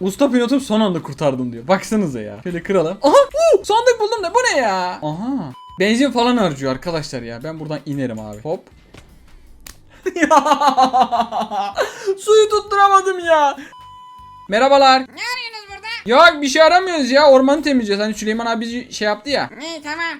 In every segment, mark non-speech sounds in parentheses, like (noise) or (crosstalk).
Usta pilotum son anda kurtardım diyor. Baksanıza ya. Şöyle kıralım. Aha! Uh, sandık buldum da bu ne ya? Aha. Benzin falan harcıyor arkadaşlar ya. Ben buradan inerim abi. Hop. (laughs) suyu tutturamadım ya. Merhabalar. Ne arıyorsunuz burada? Yok bir şey aramıyoruz ya. Ormanı temizleyeceğiz. Hani Süleyman abi şey yaptı ya. İyi tamam.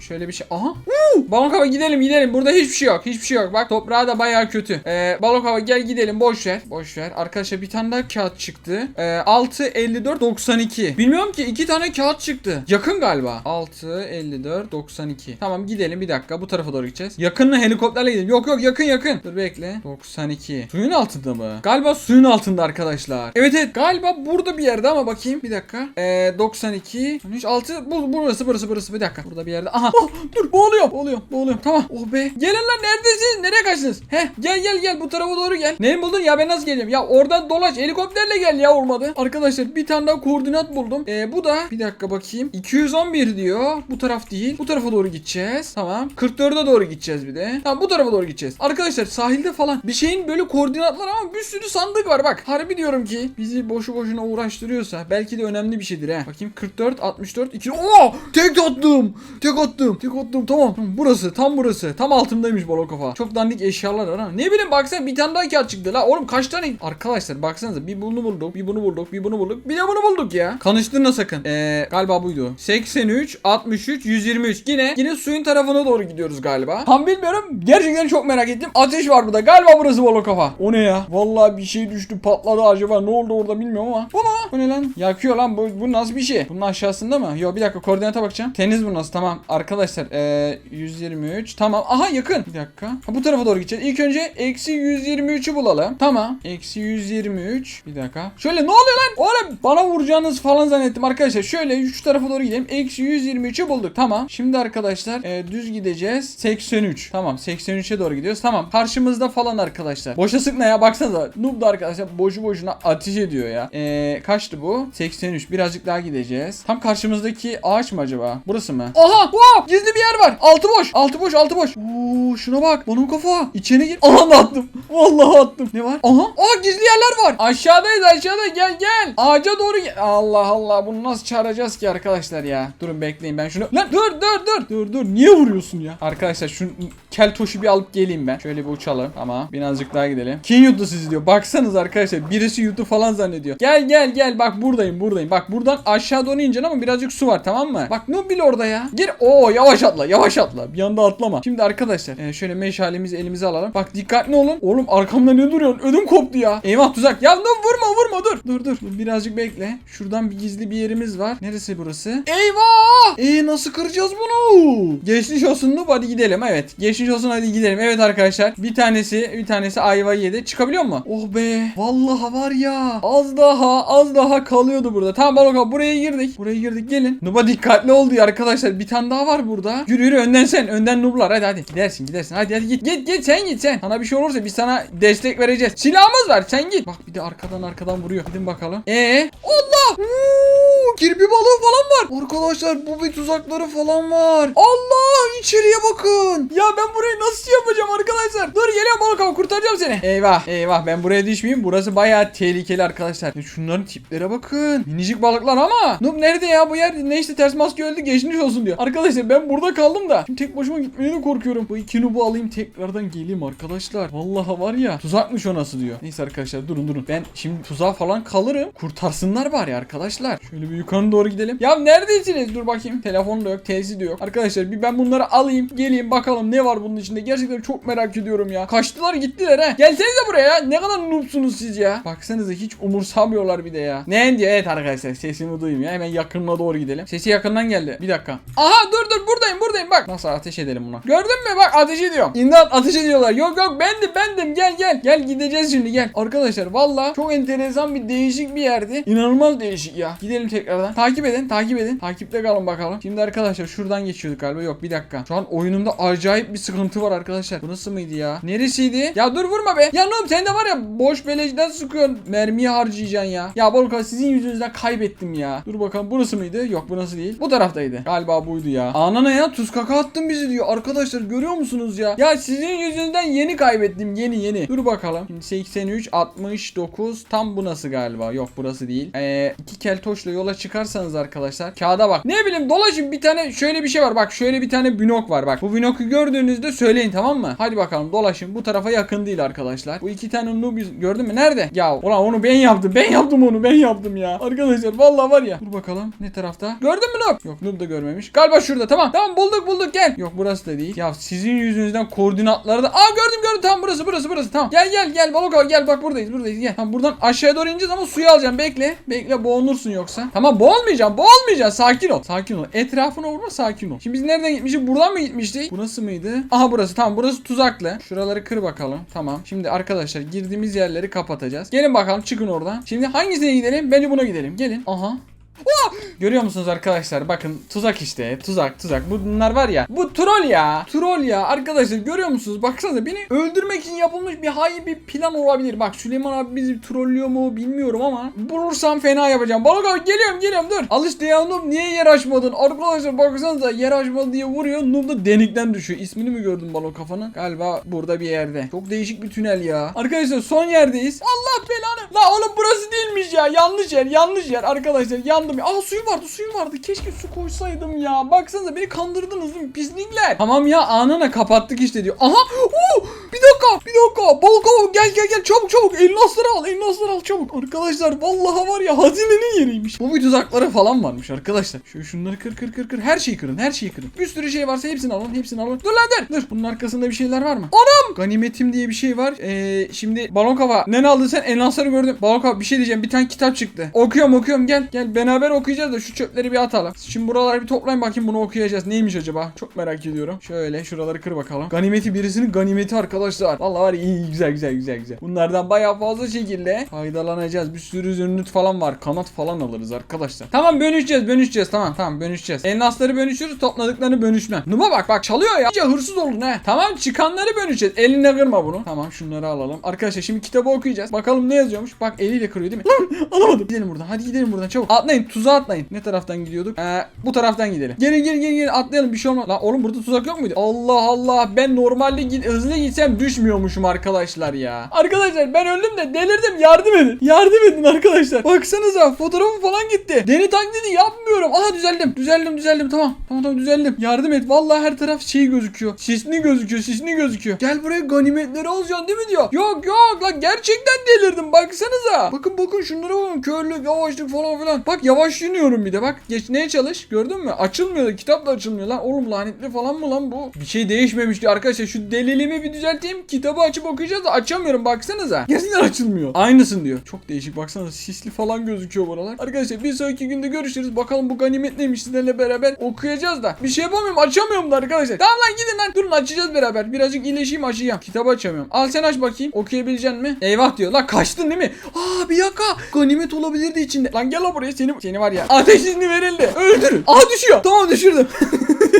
Şöyle bir şey. Aha. Huu! Balon hava gidelim gidelim. Burada hiçbir şey yok. Hiçbir şey yok. Bak toprağı da bayağı kötü. Ee, balon hava gel gidelim. Boş ver. Boş ver. Arkadaşlar bir tane daha kağıt çıktı. Ee, 6 54 92. Bilmiyorum ki iki tane kağıt çıktı. Yakın galiba. 6 54 92. Tamam gidelim bir dakika. Bu tarafa doğru gideceğiz. Yakınla helikopterle gidelim. Yok yok yakın yakın. Dur bekle. 92. Suyun altında mı? Galiba suyun altında arkadaşlar. Evet evet galiba burada bir yerde ama bakayım. Bir dakika. Ee, 92. 6 bu burası burası burası. Bir dakika. Burada bir yerde. Aha. Oh, dur boğuluyorum. Boğuluyorum. Boğuluyorum. Tamam. Oh be. Gelin lan neredesiniz? Nereye kaçtınız? Heh gel gel gel bu tarafa doğru gel. Neyi buldun ya ben nasıl geleceğim? Ya oradan dolaş helikopterle gel ya olmadı. Arkadaşlar bir tane daha koordinat buldum. Ee, bu da bir dakika bakayım. 211 diyor. Bu taraf değil. Bu tarafa doğru gideceğiz. Tamam. 44'e doğru gideceğiz bir de. Tamam bu tarafa doğru gideceğiz. Arkadaşlar sahilde falan bir şeyin böyle koordinatlar ama bir sürü sandık var bak. Harbi diyorum ki bizi boşu boşuna uğraştırıyorsa belki de önemli bir şeydir ha. Bakayım 44 64 2 Oo! Tek attım. Tek attım. Tek attım. Tamam. Burası tam burası. Tam altımdaymış balo kafa. Çok dandik eşyalar var ama. Ne bileyim baksana bir tane daha kağıt çıktı la. Oğlum kaç tane? Arkadaşlar baksanıza bir bunu bulduk. Bir bunu bulduk. Bir bunu bulduk. Bir de bunu bulduk ya. Kanıştırma sakın. Ee, galiba buydu. 83 63 123. Yine yine suyun tarafına doğru gidiyoruz galiba. Tam bilmiyorum. Gerçekten çok merak ettim. Ateş var burada. Galiba burası balo kafa. O ne ya? Vallahi bir şey düştü patladı acaba. Ne oldu orada bilmiyorum ama. Bu ne? Bu ne lan? Yakıyor lan. Bu, bu nasıl bir şey? Bunun aşağısında mı? Yok bir dakika koordinata bakacağım. Teniz bu nasıl? Tamam. Arkadaşlar ee, 123. Tamam. Aha yakın. Bir dakika. Ha, bu tarafa doğru gideceğiz. İlk önce eksi 123'ü bulalım. Tamam. Eksi 123. Bir dakika. Şöyle ne oluyor lan? Oğlum bana vuracağınız falan zannettim arkadaşlar. Şöyle şu tarafa doğru gidelim. Eksi 123'ü bulduk. Tamam. Şimdi arkadaşlar ee, düz gideceğiz. 83. Tamam. 83'e doğru gidiyoruz. Tamam. Karşımızda falan arkadaşlar. Boşa sıkma ya. Baksanıza. Noob da arkadaşlar boşu boşuna ateş ediyor ya. Ee, kaçtı bu? 83. Birazcık daha gideceğiz. Tam karşımızdaki ağaç mı acaba? Burası mı? Aha! Wow! Gizli bir yer var. Altı boş. Altı boş. Altı boş. Oo, şuna bak. Balon kafa. İçine gir. Aha attım. Vallahi attım. Ne var? Aha! Aa gizli yerler var. Aşağıdayız aşağıda. Gel gel. Ağaca doğru gel. Allah Allah. Bunu nasıl çağıracağız ki arkadaşlar ya? Durun bekleyin ben şunu. Lan dur dur dur. Dur dur. Niye vuruyorsun ya? Arkadaşlar şu keltoşu bir alıp geleyim ben. Şöyle bir uçalım. Ama birazcık daha gidelim. Kim yuttu sizi diyor. Baksanız arkadaşlar. Birisi yuttu falan zannediyor. Gel gel gel. Bak buradayım buradayım. Bak buradan aşağı doğru ineceksin ama birazcık su var tamam mı? Bak Nubil orada ya. Gir. Oo yavaş atla yavaş atla. Bir anda atlama. Şimdi arkadaşlar e, şöyle meşalemizi elimize alalım. Bak dikkatli olun. Oğlum arkamda ne duruyorsun? Ödüm koptu ya. Eyvah tuzak. Ya dur vurma vurma dur. Dur dur. Birazcık bekle. Şuradan bir gizli bir yerimiz var. Neresi burası? Eyvah! Ee nasıl kıracağız bunu? Geçmiş olsun Noob hadi gidelim. Evet. Geçmiş olsun hadi gidelim. Evet arkadaşlar. Bir tanesi bir tanesi ayva yedi. Çıkabiliyor mu? Oh be. Vallahi var ya. Az daha az daha kalıyordu burada. Tamam Balok buraya girdik. Buraya girdik gelin. Noob'a dikkatli ol diyor arkadaşlar. Bir tane daha var burada. Yürü yürü önden sen. Önden Noob'lar. Hadi hadi. Gidersin gidersin. Hadi hadi git. Git git sen git sen. Sana bir şey olursa biz sana destek vereceğiz. Silahımız var. Sen git. Bak bir de arkadan arkadan vuruyor. Gidin bakalım. Ee? Allah! Uuu, kirpi balığı falan var. Arkadaşlar bu bir tuzakları falan var. Allah! İçeriye bakın. Ya ben burayı nasıl yapacağım arkadaşlar? Dur geliyorum balık abi kurtaracağım seni. Eyvah eyvah ben buraya düşmeyeyim. Burası bayağı tehlikeli arkadaşlar. Ya şunların tiplere bakın. Minicik balıklar ama. Noob nerede ya bu yer? Ne işte ters maske öldü geçmiş olsun diyor. Arkadaşlar ben burada kaldım da. Şimdi tek başıma gitmeye de korkuyorum. Bu iki noob'u alayım tekrardan geleyim arkadaşlar. Vallahi var ya tuzakmış o nasıl diyor. Neyse arkadaşlar durun durun. Ben şimdi tuzağa falan kalırım. Kurtarsınlar bari arkadaşlar. Şöyle bir yukarı doğru gidelim. Ya neredesiniz? Dur bakayım. Telefon da yok. Telsiz de yok. Arkadaşlar bir ben bunları alayım. Geleyim bakalım ne var bunun içinde. Gerçekten çok merak ediyorum ya. Kaçtılar gittiler ha. Gelsenize buraya ya. Ne kadar noobsunuz siz ya. Baksanıza hiç umursamıyorlar bir de ya. Ne diyor? Evet arkadaşlar sesimi duyayım ya. Hemen yakınına doğru gidelim. Sesi yakından geldi. Bir dakika. Aha dur dur buradayım buradayım bak. Nasıl ateş edelim buna. Gördün mü bak ateş ediyorum. İmdat ateş ediyorlar. Yok yok bendim bendim gel gel. Gel gideceğiz şimdi gel. Arkadaşlar valla çok enteresan bir değişik bir yerdi. İnanılmaz değişik ya. Gidelim tekrardan. Takip edin takip edin. Takipte kalın bakalım. Şimdi arkadaşlar şuradan geçiyorduk galiba. Yok bir dakika. Dakika. Şu an oyunumda acayip bir sıkıntı var arkadaşlar. Bu nasıl mıydı ya? Neresiydi? Ya dur vurma be. Ya Noob sen de var ya boş beleşten sıkıyorsun. Mermiyi harcayacaksın ya. Ya Balkan sizin yüzünüzden kaybettim ya. Dur bakalım burası mıydı? Yok burası değil. Bu taraftaydı. Galiba buydu ya. Anana ya tuz kaka attın bizi diyor. Arkadaşlar görüyor musunuz ya? Ya sizin yüzünden yeni kaybettim. Yeni yeni. Dur bakalım. Şimdi 83, 69. Tam bu nasıl galiba? Yok burası değil. Ee, iki keltoşla yola çıkarsanız arkadaşlar. Kağıda bak. Ne bileyim dolaşın bir tane şöyle bir şey var. Bak şöyle bir tane binok var. Bak bu binoku gördüğünüzde söyleyin tamam mı? Hadi bakalım dolaşın. Bu tarafa yakın değil arkadaşlar. Bu iki tane yüz- gördün mü? Nerede? Ya ulan onu ben yaptım. Ben yaptım onu. Ben yaptım ya. Arkadaşlar vallahi var ya. Dur bakalım. Ne tarafta? Gördün mü noob? Yok noob da görmemiş. Galiba şurada. Tamam. Tamam bulduk bulduk gel. Yok burası da değil. Ya sizin yüzünüzden koordinatları da. Aa gördüm gördüm. Tamam burası burası burası. Tamam. Gel gel gel. Balok al gel. Bak buradayız buradayız. Gel. Tamam buradan aşağıya doğru ineceğiz ama suyu alacağım. Bekle. Bekle boğulursun yoksa. Tamam boğulmayacağım. Boğulmayacağım. Sakin ol. Sakin ol. Etrafına vurma sakin ol. Şimdi biz nereden gitmiştik? Buradan mı gitmiştik? Burası mıydı? Aha burası. Tamam burası tuzaklı. Şuraları kır bakalım. Tamam. Şimdi arkadaşlar girdiğimiz yerleri kapatacağız. Gelin bakalım çıkın oradan. Şimdi hangisine gidelim? Bence buna gidelim. Gelin. Aha. Oh! Görüyor musunuz arkadaşlar? Bakın tuzak işte. Tuzak tuzak. Bunlar var ya. Bu troll ya. Troll ya. Arkadaşlar görüyor musunuz? Baksanıza beni öldürmek için yapılmış bir hain bir plan olabilir. Bak Süleyman abi bizi trollüyor mu bilmiyorum ama bulursam fena yapacağım. Balık abi geliyorum geliyorum dur. Al işte ya Noob niye yer açmadın? Arkadaşlar baksanıza yer açmadı diye vuruyor. Noob da denikten düşüyor. İsmini mi gördün balık kafanı? Galiba burada bir yerde. Çok değişik bir tünel ya. Arkadaşlar son yerdeyiz. Allah belanı. La oğlum burası değilmiş ya. Yanlış yer yanlış yer arkadaşlar. Yandım. Aa suyum vardı suyum vardı. Keşke su koysaydım ya. Baksanıza beni kandırdınız değil mi? Pislikler. Tamam ya anana kapattık işte diyor. Aha. Bir dakika bir dakika. Balık avı gel gel gel çabuk çabuk. Elmasları al elmasları al çabuk. Arkadaşlar vallahi var ya hazinenin yeriymiş. Bu bir tuzakları falan varmış arkadaşlar. Şu şunları kır kır kır kır. Her şeyi kırın her şeyi kırın. Bir sürü şey varsa hepsini alın hepsini alın. Dur lan dur. Dur bunun arkasında bir şeyler var mı? Anam. Ganimetim diye bir şey var. Ee, şimdi balon kafa. Ne aldın sen? Elmasları gördüm. Balon kafa bir şey diyeceğim. Bir tane kitap çıktı. Okuyorum okuyorum gel. Gel beraber okuyacağız da şu çöpleri bir atalım. Şimdi buraları bir toplayın bakayım bunu okuyacağız. Neymiş acaba? Çok merak ediyorum. Şöyle şuraları kır bakalım. Ganimeti birisinin ganimeti arkadaşlar. Vallahi var iyi güzel güzel güzel güzel. Bunlardan bayağı fazla şekilde faydalanacağız. Bir sürü zümrüt falan var. Kanat falan alırız arkadaşlar. Tamam bölüşeceğiz bölüşeceğiz. Tamam tamam bölüşeceğiz. Elmasları bölüşürüz topladıklarını bölüşmem. Numa bak bak çalıyor ya. İyice hırsız oldun he. Tamam çıkanları bölüşeceğiz. Eline kırma bunu. Tamam şunları alalım. Arkadaşlar şimdi kitabı okuyacağız. Bakalım ne yazıyormuş. Bak eliyle kırıyor değil mi? Lan alamadım. Gidelim buradan. Hadi gidelim buradan çabuk. Atlayın tuzağa atlayın. Ne taraftan gidiyorduk? Ee, bu taraftan gidelim. Gelin gelin gelin gelin atlayalım bir şey olmaz. Lan oğlum burada tuzak yok muydu? Allah Allah ben normalde hızlı gitsem düşmüyormuşum arkadaşlar ya. Arkadaşlar ben öldüm de delirdim yardım edin. Yardım edin arkadaşlar. Baksanıza fotoğrafım falan gitti. Deni taklidi yapmıyorum. Aha düzeldim. Düzeldim düzeldim tamam. Tamam tamam düzeldim. Yardım et. Vallahi her taraf şey gözüküyor. Sisli gözüküyor sisli gözüküyor. Gel buraya ganimetleri alacaksın değil mi diyor. Yok yok lan gerçekten delirdim baksanıza. Bakın bakın şunlara bakın. Körlük yavaşlık falan filan. Bak yavaş yürüyorum bir de bak. Geçmeye çalış. Gördün mü? Açılmıyor. Kitap da açılmıyor lan. Oğlum lanetli falan mı lan bu? Bir şey değişmemiş diyor arkadaşlar. Şu deliliğimi bir düzelteyim. Kitabı açıp okuyacağız da açamıyorum baksanıza. Gerçekten açılmıyor. Aynısın diyor. Çok değişik baksanıza. Sisli falan gözüküyor buralar. Arkadaşlar bir sonraki günde görüşürüz. Bakalım bu ganimet neymiş sizlerle beraber okuyacağız da. Bir şey yapamıyorum. Açamıyorum da arkadaşlar. Tamam lan gidin lan. Durun açacağız beraber. Birazcık iyileşeyim açacağım. Kitabı açamıyorum. Al sen aç bakayım. Okuyabilecek mi? Eyvah diyor. Lan kaçtın değil mi? Aa bir yaka. Ganimet olabilirdi içinde. Lan gel lan buraya. Seni, seni var ya. Ateş izni verildi. Öldürün. Aa düşüyor. Tamam düşürdüm. (laughs)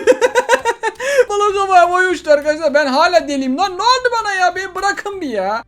Kafaya boy uçtu arkadaşlar. Ben hala deliyim lan. Ne oldu bana ya? Beni bırakın bir ya.